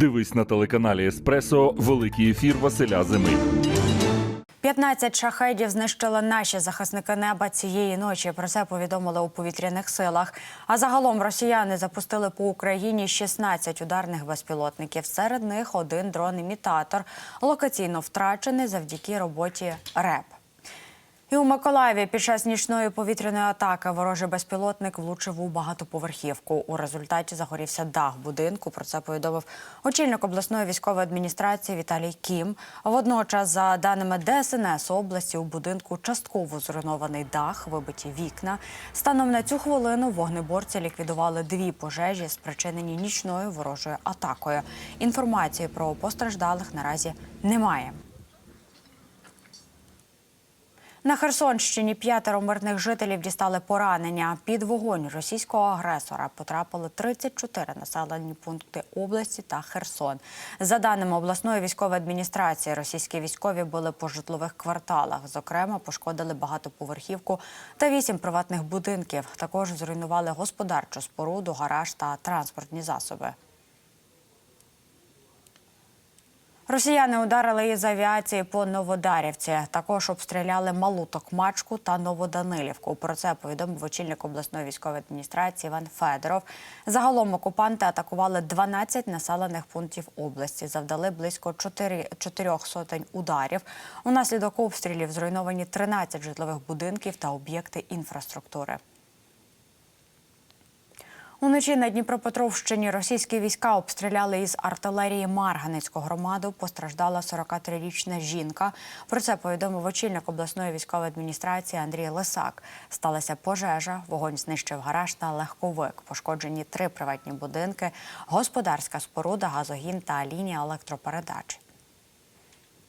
Дивись на телеканалі Еспресо Великий ефір Василя Зими. 15 шахедів знищили наші захисники неба цієї ночі. Про це повідомили у повітряних силах. А загалом росіяни запустили по Україні 16 ударних безпілотників. Серед них один дрон-імітатор, локаційно втрачений завдяки роботі РЕП. І у Миколаєві під час нічної повітряної атаки ворожий безпілотник влучив у багатоповерхівку. У результаті загорівся дах будинку. Про це повідомив очільник обласної військової адміністрації Віталій Кім. Водночас, за даними ДСНС області, у будинку частково зруйнований дах, вибиті вікна. Станом на цю хвилину вогнеборці ліквідували дві пожежі, спричинені нічною ворожою атакою. Інформації про постраждалих наразі немає. На Херсонщині п'ятеро мирних жителів дістали поранення. Під вогонь російського агресора потрапили 34 населені пункти області та Херсон. За даними обласної військової адміністрації, російські військові були по житлових кварталах. Зокрема, пошкодили багатоповерхівку та вісім приватних будинків. Також зруйнували господарчу споруду, гараж та транспортні засоби. Росіяни ударили із авіації по Новодарівці. Також обстріляли Малу Токмачку та Новоданилівку. Про це повідомив очільник обласної військової адміністрації Іван Федоров. Загалом окупанти атакували 12 населених пунктів області. Завдали близько 4, 4 сотень ударів. Унаслідок обстрілів зруйновані 13 житлових будинків та об'єкти інфраструктури. Уночі на Дніпропетровщині російські війська обстріляли із артилерії Марганецьку громаду. Постраждала 43-річна жінка. Про це повідомив очільник обласної військової адміністрації Андрій Лисак. Сталася пожежа, вогонь знищив гараж та легковик. Пошкоджені три приватні будинки, господарська споруда, газогін та лінія електропередач.